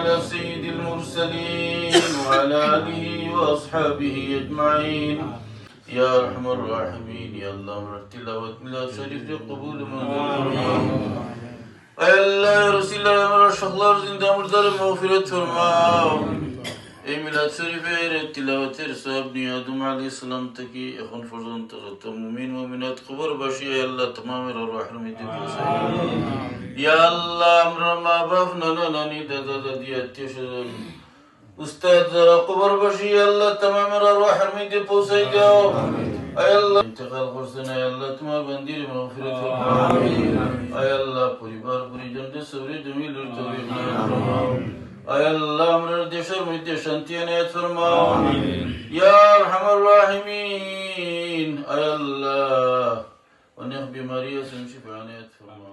على سيد المرسلين وعلى آله وأصحابه أجمعين. يا أرحم الراحمين يا الله مرحب تلاوة ملا إيه شريف قبول منظور الله. يا رسول اللہ ہمارا شخصlar زندہ مردار مغفرت أي من ملاد شریف اے تلاوت صاحب نے آدم عليه السلام تكي اخون فرزان تغطى مومن ومنات قبر باشي يا الله تمام روح رحمت دے يا أستاذ قبر بشي يا الله تمام الارواح من دي بوسي جاو اي الله انتقال قرصنا يا الله تمام بندير من غفرة اي الله بوري بار بوري جند سوري دميل ارتبير يا الله اي الله أمر الدشر من دشان تيان يتفرما يا ارحم الراحمين اي الله ونخبي ماريا سنشفعان يتفرما